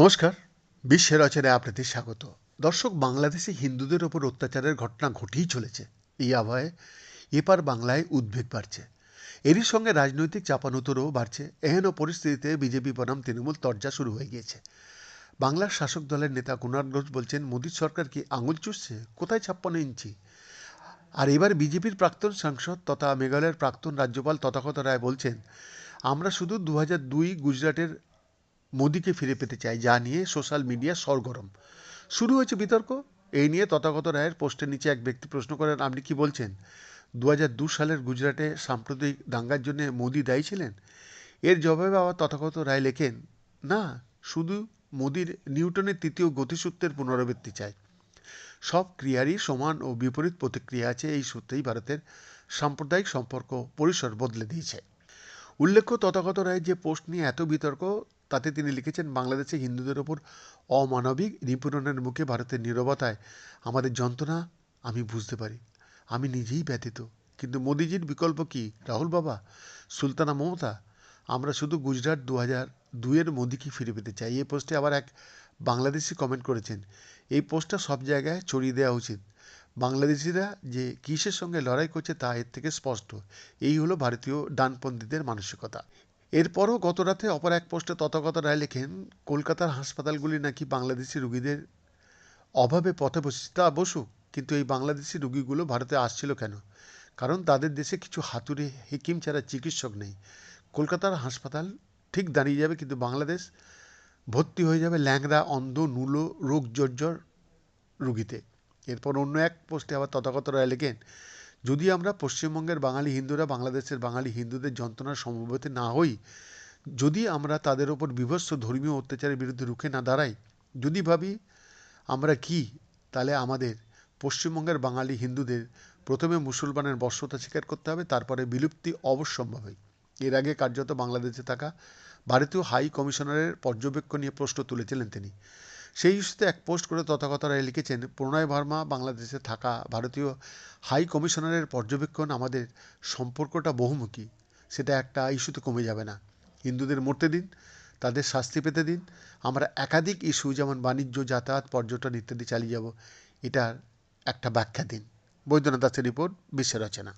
নমস্কার। বিশ্বের রচনায় আপনাদের স্বাগত। দর্শক, বাংলাদেশে হিন্দুদের ওপর অত্যাচারের ঘটনা ঘটেই চলেছে। এই আবহে এপার বাংলায় উদ্বেগ বাড়ছে। এরই সঙ্গে রাজনৈতিক চাপানুতরও বাড়ছে। এহেন পরিস্থিতিতে বিজেপি বনাম তৃণমূল তর্জা শুরু হয়ে গিয়েছে। বাংলার শাসক দলের নেতা কুণাল ঘোষ বলছেন, মোদীর সরকার কি আঙুল চুষছে? কোথায় ছাপ্পান্ন ইঞ্চি? আর এবার বিজেপির প্রাক্তন সাংসদ তথা মেঘালয়ের প্রাক্তন রাজ্যপাল তথাগত রায় বলছেন, আমরা শুধু দু দুই গুজরাটের মোদিকে ফিরে পেতে চাই যা নিয়ে সোশ্যাল মিডিয়া সরগরম। শুরু হয়েছে বিতর্ক। এই নিয়ে তথাগত রায়ের পোস্টের নিচে এক ব্যক্তি প্রশ্ন করেন, আপনি কি বলছেন? দু সালের গুজরাটে সাম্প্রতিক দাঙ্গার জন্য মোদি দায়ী ছিলেন? এর জবাবে আবার তথাগত রায় লেখেন, না, শুধু মোদির নিউটনের তৃতীয় গতিসূত্রের পুনরাবৃত্তি চাই। সব ক্রিয়ারই সমান ও বিপরীত প্রতিক্রিয়া আছে, এই সূত্রেই ভারতের সাম্প্রদায়িক সম্পর্ক পরিসর বদলে দিয়েছে। উল্লেখ্য, তথাগত রায় যে পোস্ট নিয়ে এত বিতর্ক তাতে তিনি লিখেছেন, বাংলাদেশে হিন্দুদের ওপর অমানবিক নিপীড়নের মুখে ভারতের নীরবতায় আমাদের যন্ত্রণা আমি বুঝতে পারি। আমি নিজেই ব্যথিত কিন্তু মোদিজির বিকল্প কি? রাহুল বাবা, সুলতানা মমতা, আমরা শুধু গুজরাট দু হাজার দুইয়ের মোদিকে ফিরে পেতে চাই। এই পোস্টে আবার এক বাংলাদেশি কমেন্ট করেছেন, এই পোস্টটা সব জায়গায় ছড়িয়ে দেওয়া উচিত। বাংলাদেশিরা যে কিসের সঙ্গে লড়াই করছে তা এর থেকে স্পষ্ট। এই হলো ভারতীয় ডানপন্থীদের মানসিকতা। এরপরও গতরাতে অপর এক পোস্টে তথাগত রায় লেখেন, কলকাতার হাসপাতালগুলি নাকি বাংলাদেশি রুগীদের অভাবে পথে বসেছে তা বসুক কিন্তু এই বাংলাদেশি রুগীগুলো ভারতে আসছিল কেন? কারণ তাদের দেশে কিছু হাতুড়ে, হেকিম ছাড়া চিকিৎসক নেই। কলকাতার হাসপাতাল ঠিক দাঁড়িয়ে যাবে, কিন্তু বাংলাদেশ ভর্তি হয়ে যাবে ল্যাংরা অন্ধ, নুলো, রোগ জর্জর রুগীতে। এরপর অন্য এক পোস্টে আবার তথাগত রায় লেখেন যদি আমরা পশ্চিমবঙ্গের বাঙালি হিন্দুরা বাংলাদেশের বাঙালি হিন্দুদের যন্ত্রণার সমবেত না হই, যদি আমরা তাদের ওপর বিভৎস ধর্মীয় অত্যাচারের বিরুদ্ধে রুখে না দাঁড়াই, যদি ভাবি আমরা কি, তাহলে আমাদের পশ্চিমবঙ্গের বাঙালি হিন্দুদের প্রথমে মুসলমানের বর্ষতা স্বীকার করতে হবে, তারপরে বিলুপ্তি অবশ্যম্ভাবী। এর আগে কার্যত বাংলাদেশে থাকা ভারতীয় হাই কমিশনারের পর্যবেক্ষণ নিয়ে প্রশ্ন তুলেছিলেন তিনি। সেই ইস্যুতে এক পোস্ট করে তথাগত রায় লিখেছেন, প্রণয় ভার্মা বাংলাদেশে থাকা ভারতীয় হাই কমিশনারের পর্যবেক্ষণ আমাদের সম্পর্কটা বহুমুখী। সেটা একটা ইস্যুতে কমে যাবে না। হিন্দুদের মরতে দিন, তাদের শাস্তি পেতে দিন, আমরা একাধিক ইস্যু যেমন বাণিজ্য, যাতায়াত, পর্যটন ইত্যাদি চালিয়ে যাব, এটার একটা ব্যাখ্যা দিন। বৈদ্যনাথ দাসের রিপোর্ট বিশ্বের রচনা।